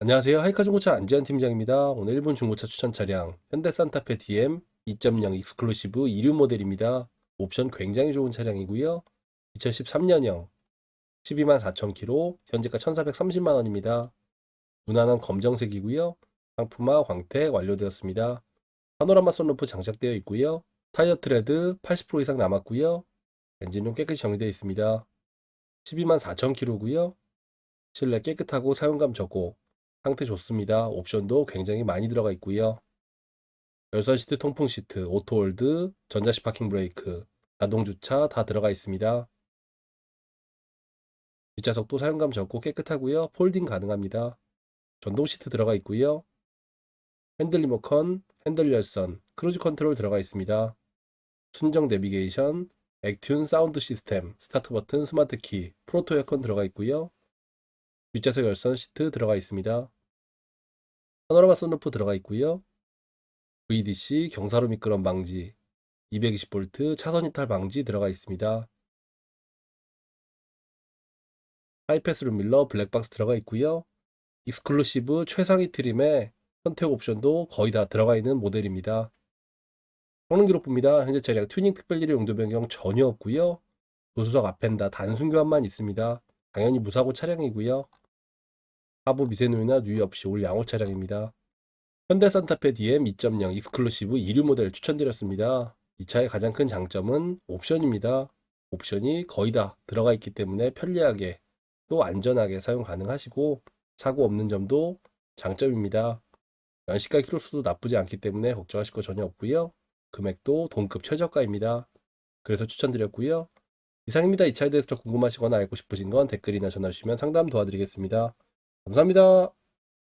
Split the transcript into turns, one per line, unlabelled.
안녕하세요. 하이카 중고차 안지현 팀장입니다. 오늘 일본 중고차 추천 차량 현대 산타페 DM 2.0 익스클루시브 2류 모델입니다. 옵션 굉장히 좋은 차량이고요. 2013년형 12만 4천 킬로, 현재가 1,430만 원입니다. 무난한 검정색이고요. 상품화 광택 완료되었습니다. 파노라마 선루프 장착되어 있고요. 타이어 트레드 80% 이상 남았고요. 엔진룸 깨끗이 정리되어 있습니다. 12만 4천 킬로고요. 실내 깨끗하고 사용감 적고 상태 좋습니다. 옵션도 굉장히 많이 들어가 있고요. 열선 시트, 통풍 시트, 오토홀드, 전자식 파킹 브레이크, 자동 주차 다 들어가 있습니다. 뒷좌석도 사용감 적고 깨끗하고요. 폴딩 가능합니다. 전동 시트 들어가 있고요. 핸들 리모컨, 핸들 열선, 크루즈 컨트롤 들어가 있습니다. 순정 내비게이션, 액튠 사운드 시스템, 스타트 버튼, 스마트 키, 프로토 에어컨 들어가 있고요. 뒷좌석 열선 시트 들어가 있습니다. 파노라마 선루프 들어가 있고요. VDC 경사로 미끄럼 방지, 220V 차선 이탈 방지 들어가 있습니다. 하이패스 룸 밀러 블랙박스 들어가 있고요. 익스클루시브 최상위 트림에 선택 옵션도 거의 다 들어가 있는 모델입니다. 성능 기록부입니다. 현재 차량 튜닝 특별일의 용도 변경 전혀 없고요. 조수석 앞엔 다 단순 교환만 있습니다. 당연히 무사고 차량이고요. 하부 미세누이나 누이 없이 올 양호 차량입니다. 현대 산타페 DM 2.0 익스클루시브 2류 모델 추천드렸습니다. 이 차의 가장 큰 장점은 옵션입니다. 옵션이 거의 다 들어가 있기 때문에 편리하게 또 안전하게 사용 가능하시고 사고 없는 점도 장점입니다. 연식과 키로수도 나쁘지 않기 때문에 걱정하실 거 전혀 없고요. 금액도 동급 최저가입니다. 그래서 추천드렸고요. 이상입니다. 이 차에 대해서 더 궁금하시거나 알고 싶으신 건 댓글이나 전화 주시면 상담 도와드리겠습니다. 감사합니다.